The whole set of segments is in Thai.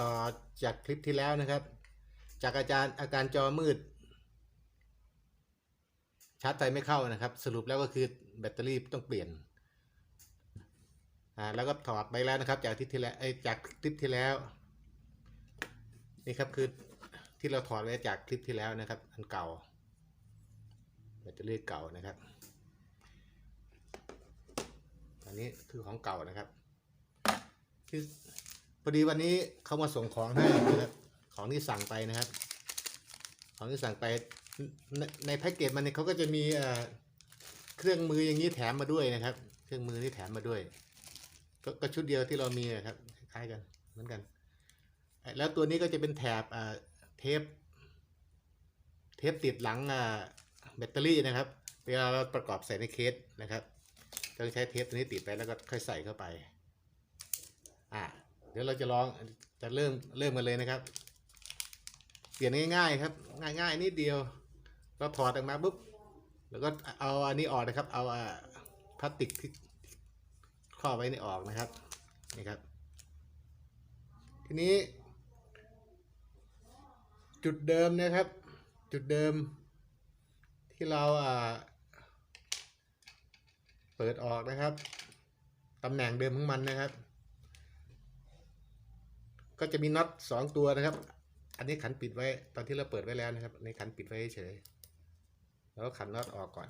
ต่อจากคลิปที่แล้วนะครับ จากอาจารย์อาการจอมืด ชาร์จไฟไม่เข้านะครับ สรุปแล้วก็คือแบตเตอรี่ต้องเปลี่ยนอ่าแล้วก็ถอดไปแล้วนะครับ จากที่ที่แล้วไอ้จากคลิปที่แล้ว นี่ครับคือที่เราถอดไว้จากคลิปที่แล้วนะครับ อันเก่าแบตเตอรี่เก่านะครับอันนี้คือของเก่านะครับ คือ พอดีวันนี้เขามาส่งของให้นะครับ ของที่สั่งไปนะครับ ของที่สั่งไปในในแพ็กเกจมันเนี่ยเขาก็จะมีเครื่องมืออย่างนี้แถมมาด้วยนะครับ เครื่องมือที่แถมมาด้วยก็ก็ชุดเดียวที่เรามีนะครับคล้ายกันเหมือนกัน แล้วตัวนี้ก็จะเป็นแถบเทป เทปติดหลังแบตเตอรี่นะครับ เวลาเราประกอบใส่ในเคสนะครับต้องใช้เทปตัวนี้ติดไปแล้วก็ค่อยใส่เข้าไป อ่า ดี๋ยวเราจะลองจะเริ่มเริ่มกันเลยนะครับ เปลี่ยนง่าย ๆ ครับ ง่ายๆนิดเดียวเราถอดออกมาปุ๊บแล้วก็เอาอันนี้ออกนะครับ เอาอ่าพลาสติกที่ครอบไว้นี่ออกนะครับนี่ครับ ทีนี้ จุดเดิมนะครับ จุดเดิม ที่เราอ่าเปิดออกนะครับตำแหน่งเดิมของมันนะครับ ก็จะมีน็อตสองตัวนะครับ อันนี้ขันปิดไว้ตอนที่เราเปิดไว้แล้วนะครับอันขันปิดไว้เฉย แล้วขันน็อตออกก่อน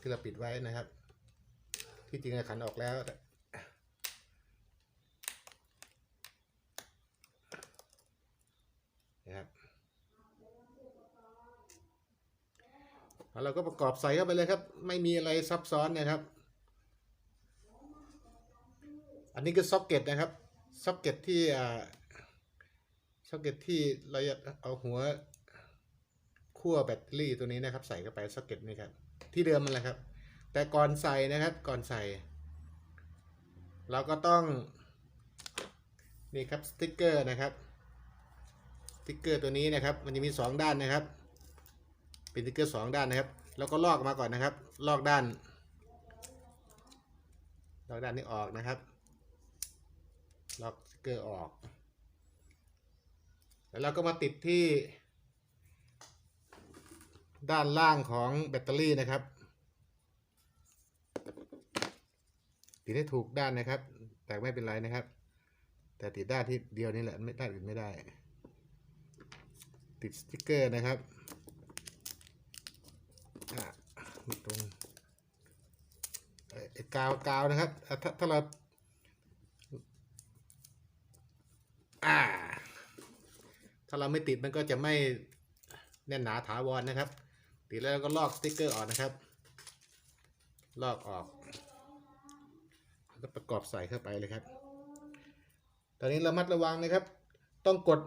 ที่เราปิดไว้นะครับ ที่จริงขันออกแล้วนะครับแล้วเราก็ประกอบใส่เข้าไปเลยครับ ไม่มีอะไรซับซ้อนนะครับ อันนี้ก็ซ็อกเก็ตนะครับซ็อกเก็ตที่ อ่าซ็อกเก็ตที่เราจะเอาหัวขั้วแบตเตอรี่ตัวนี้นะครับใส่เข้าไปซ็อกเก็ตนี่ครับที่เดิมมันแหละครับ แต่ก่อนใส่นะครับก่อนใส่ เราก็ต้องนี่ครับสติ๊กเกอร์นะครับสติ๊กเกอร์ตัวนี้นะครับ มันจะมี 2 ด้านนะครับ เป็นสติ๊กเกอร์สองด้านนะครับ แล้วก็ลอกมาก่อนนะครับ ลอกด้าน ลอกด้านนี้ออกนะครับ ลอกสติ๊กเกอร์ออก แล้วเราก็มาติดที่ ด้านล่างของแบตเตอรี่นะครับ ติดให้ถูกด้านนะครับ แต่ไม่เป็นไรนะครับ แต่ติดด้านที่เดียวนี่แหละไม่ด้านอื่นไม่ได้ ติดสติกเกอร์นะครับอะตรงกาวกาวนะครับ ถ้าถ้าเรา ถ้าเราไม่ติดมันก็จะไม่แน่นหนาถาวรนะครับ ติดแล้วก็ลอกสติกเกอร์ออกนะครับ ลอกออกแล้วก็ประกอบใส่เข้าไปเลยครับ ตอนนี้ระมัดระวังนะครับ ต้องกด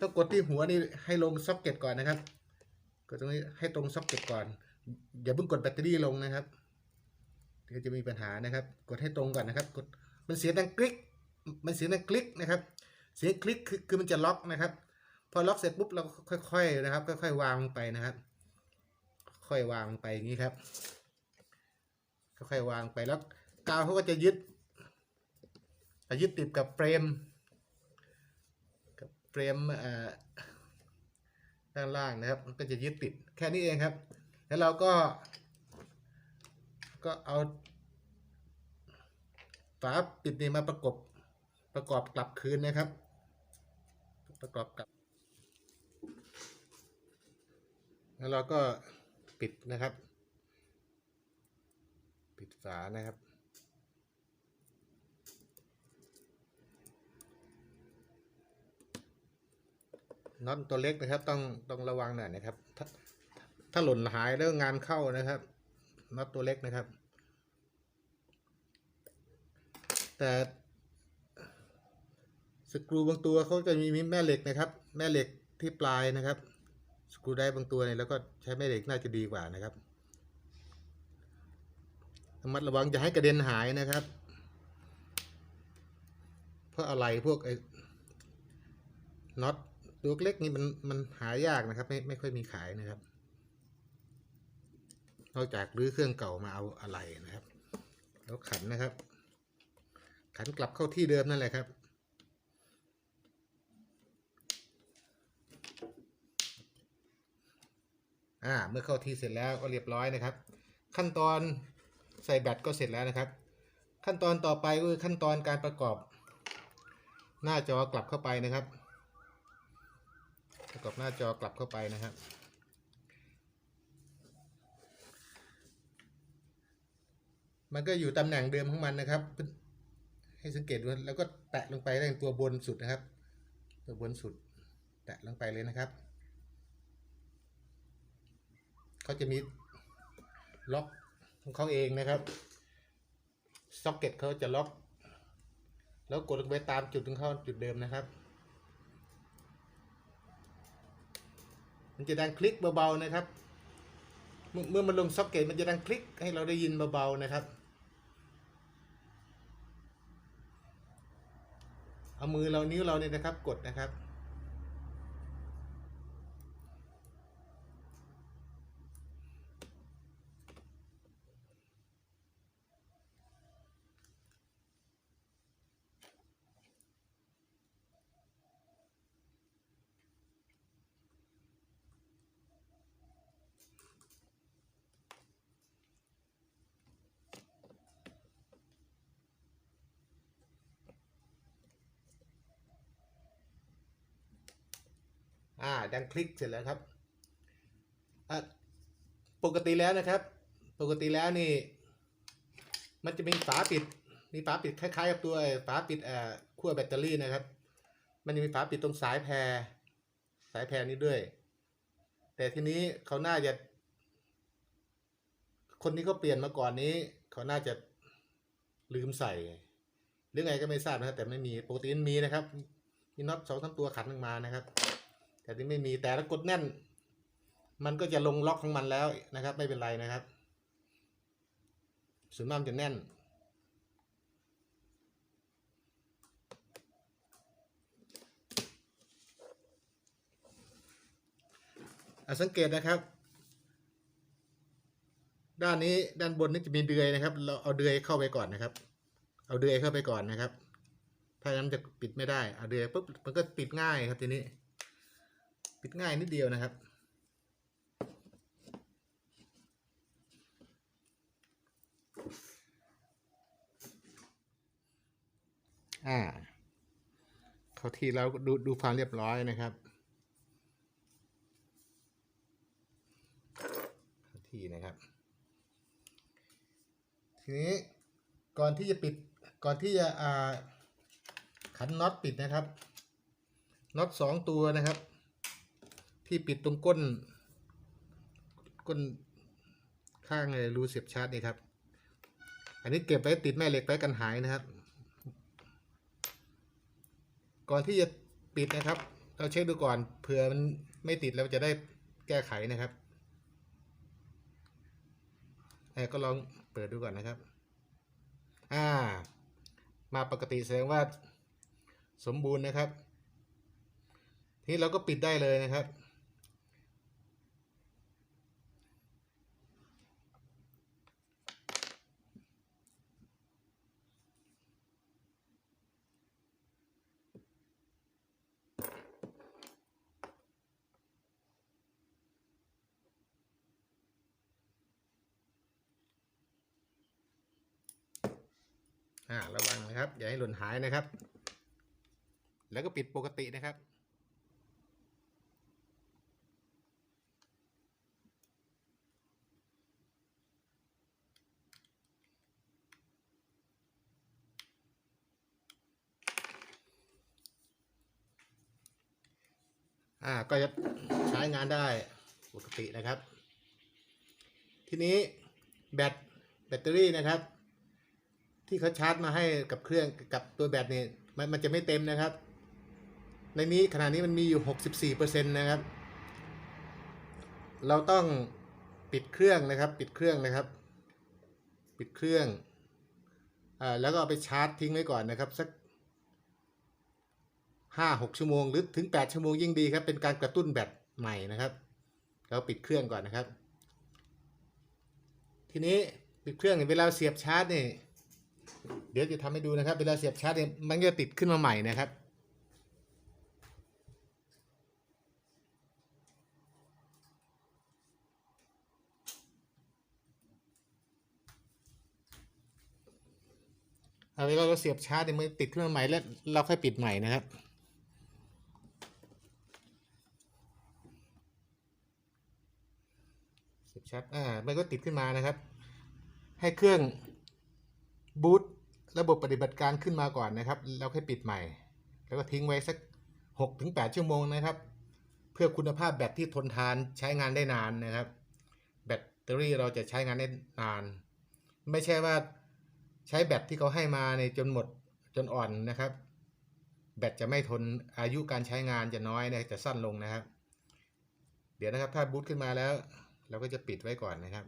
ต้องกดที่หัวนี่ให้ลงซ็อกเก็ตก่อนนะครับ กดตรงนี้ให้ตรงซ็อกเก็ตก่อน อย่าเพิ่งกดแบตเตอรี่ลงนะครับ เดี๋ยวจะมีปัญหานะครับ กดให้ตรงก่อนนะครับ กด มันเสียงดังคลิก มันเสียงดังคลิกนะครับ เสียงคลิกคือคือมันจะล็อกนะครับ พอล็อกเสร็จปุ๊บเราก็ค่อยๆนะครับ ค่อยๆวางลงไปนะครับ ค่อยวางไปอย่างนี้ครับ ค่อยๆวางไปแล้วกาวเขาก็จะยึดยึดติดกับเฟรมกับเฟรมอ่อด้านล่างนะครับก็จะยึดติดแค่นี้เองครับ แล้วเราก็ก็เอาฝาปิดนี่มาประกบประกอบกลับคืนนะครับ ประกอบกลับ แล้วเราก็ปิดนะครับ ปิดฝานะครับ น็อตตัวเล็กนะครับต้องต้องระวังหน่อยนะครับ ถ้าถ้าหล่นหายแล้วงานเข้านะครับน็อตตัวเล็กนะครับ แต่ สกรูบางตัวเขาจะมีแม่เหล็กนะครับ แม่เหล็กที่ปลายนะครับ สกรูได้บางตัวเนี่ยแล้วก็ใช้แม่เหล็กน่าจะดีกว่านะครับระมัดระวังอย่าให้กระเด็นหายนะครับ เพราะอะไรพวกไอ้น็อตตัวเล็กนี่มันมันหายากนะครับ ไม่ไม่ค่อยมีขายนะครับ นอกจากรื้อเครื่องเก่ามาเอาอะไรนะครับ แล้วขันนะครับ ขันกลับเข้าที่เดิมนั่นแหละครับ อ่าเมื่อเข้าที่เสร็จแล้วก็เรียบร้อยนะครับ ขั้นตอนใส่แบตก็เสร็จแล้วนะครับ ขั้นตอนต่อไปก็คือขั้นตอนการประกอบ หน้าจอกลับเข้าไปนะครับ ประกอบหน้าจอกลับเข้าไปนะครับมันก็อยู่ตำแหน่งเดิมของมันนะครับ ให้สังเกตดูแล้วก็แตะลงไปได้ตัวบนสุดนะครับ ตัวบนสุด แตะลงไปเลยนะครับ เขาจะมีล็อกของเขาเองนะครับซ็อกเก็ตเขาจะล็อก แล้วกดลงไปตามจุดของเขาจุดเดิมนะครับ มันจะดังคลิกเบาๆนะครับ เมื่อเมื่อมันลงซ็อกเก็ตมันจะดังคลิกให้เราได้ยินเบาๆนะครับ เอามือเรานิ้วเราเนี่ยนะครับกดนะครับ อ่าดังคลิกเสร็จแล้วครับอะปกติแล้วนะครับ ปกติแล้วนี่ มันจะมีฝาปิด มีฝาปิดคล้ายๆ กับตัวไอ้ฝาปิดเอ่อขั้วแบตเตอรี่นะครับ มันจะมีฝาปิดตรงสายแพร สายแพรนี้ด้วย แต่ทีนี้เขาน่าจะ คนที่เขาเปลี่ยนมาก่อนนี้ เขาน่าจะลืมใส่ หรือไงก็ไม่ทราบนะแต่ไม่มี ปกติมันมีนะครับ มีน็อตสองสามตัวขันออกมานะครับ แต่ที่ไม่มีแต่ถ้ากดแน่น มันก็จะลงล็อกของมันแล้วนะครับ ไม่เป็นไรนะครับส่วนมากจะแน่นอะสังเกตนะครับ ด้านนี้ด้านบนนี่จะมีเดือยนะครับ เราเอาเดือยเข้าไปก่อนนะครับ เอาเดือยเข้าไปก่อนนะครับ ถ้างั้นจะปิดไม่ได้เอาเดือยปุ๊บมันก็ปิดง่ายครับทีนี้ ปิดง่ายนิดเดียวนะครับ อ่าเข้าที่แล้วดูดูความเรียบร้อยนะครับเข้าที่นะครับ ทีนี้ก่อนที่จะปิดก่อนที่จะอ่าขันน็อตปิดนะครับน็อตสองตัวนะครับ ที่ปิดตรงก้น ก้นข้างเลยรูเสียบชาร์จนี่ครับ อันนี้เก็บไว้ติดแม่เหล็กไว้กันหายนะครับ ก่อนที่จะปิดนะครับ เราเช็คดูก่อนเผื่อมันไม่ติดเราจะได้แก้ไขนะครับแอบก็ลองเปิดดูก่อนนะครับ อ่า มาปกติแสดงว่าสมบูรณ์นะครับ ทีนี้เราก็ปิดได้เลยนะครับ อ่าระวังนะครับ อย่าให้หล่นหายนะครับ แล้วก็ปิดปกตินะครับอ่าก็จะใช้งานได้ปกตินะครับ ทีนี้แบตแบตเตอรี่นะครับ ที่เขาชาร์จมาให้กับเครื่องกับตัวแบตเนี่ยมันมันจะไม่เต็มนะครับ ในนี้ขณะนี้มันมีอยู่ 64%นะครับ เราต้องปิดเครื่องนะครับ ปิดเครื่องนะครับ ปิดเครื่องอ่าแล้วก็เอาไปชาร์จทิ้งไว้ก่อนนะครับสัก5-6ชั่วโมงหรือถึง8ชั่วโมงยิ่งดีครับ เป็นการกระตุ้นแบตใหม่นะครับแล้วปิดเครื่องก่อนนะครับ ทีนี้ปิดเครื่องเวลาเสียบชาร์จเนี่ย เดี๋ยวจะทำให้ดูนะครับ เวลาเสียบชาร์จเนี่ยมันจะติดขึ้นมาใหม่นะครับ เวลาเราเสียบชาร์จเนี่ยมันติดขึ้นมาใหม่แล้วเราค่อยปิดใหม่นะครับเสียบชาร์จอ่ามันก็ติดขึ้นมานะครับ ให้เครื่อง ระบบปฏิบัติการขึ้นมาก่อนนะครับ แล้วค่อยปิดใหม่ แล้วก็ทิ้งไว้สักหกถึงแปดชั่วโมงนะครับ เพื่อคุณภาพแบตที่ทนทานใช้งานได้นานนะครับ แบตเตอรี่เราจะใช้งานได้นาน ไม่ใช่ว่าใช้แบตที่เขาให้มาในจนหมดจนอ่อนนะครับ แบตจะไม่ทนอายุการใช้งานจะน้อยนะจะสั้นลงนะครับ เดี๋ยวนะครับถ้าบูตขึ้นมาแล้ว เราก็จะปิดไว้ก่อนนะครับ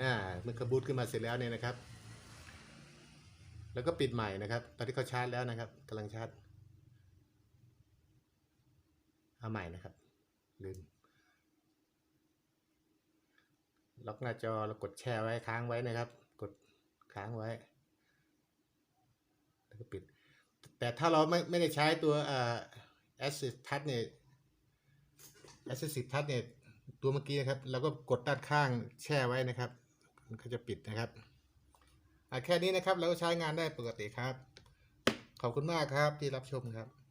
อ่าเมื่อกระบูตขึ้นมาเสร็จแล้วเนี่ยนะครับ แล้วก็ปิดใหม่นะครับ ตอนที่เขาชาร์จแล้วนะครับกำลังชาร์จเอาใหม่นะครับลืมล็อกหน้าจอแล้วกดแช่ไว้ค้างไว้นะครับ กดค้างไว้ แล้วก็ปิด แต่ถ้าเราไม่ไม่ได้ใช้ตัวเอ่อ Assist Touch เนี่ย Assist Touch เนี่ยตัวเมื่อกี้นะครับ เราก็กดด้านข้างแช่ไว้นะครับ มันก็จะปิดนะครับแค่นี้นะครับเราก็ใช้งานได้ปกติครับ ขอบคุณมากครับที่รับชมครับ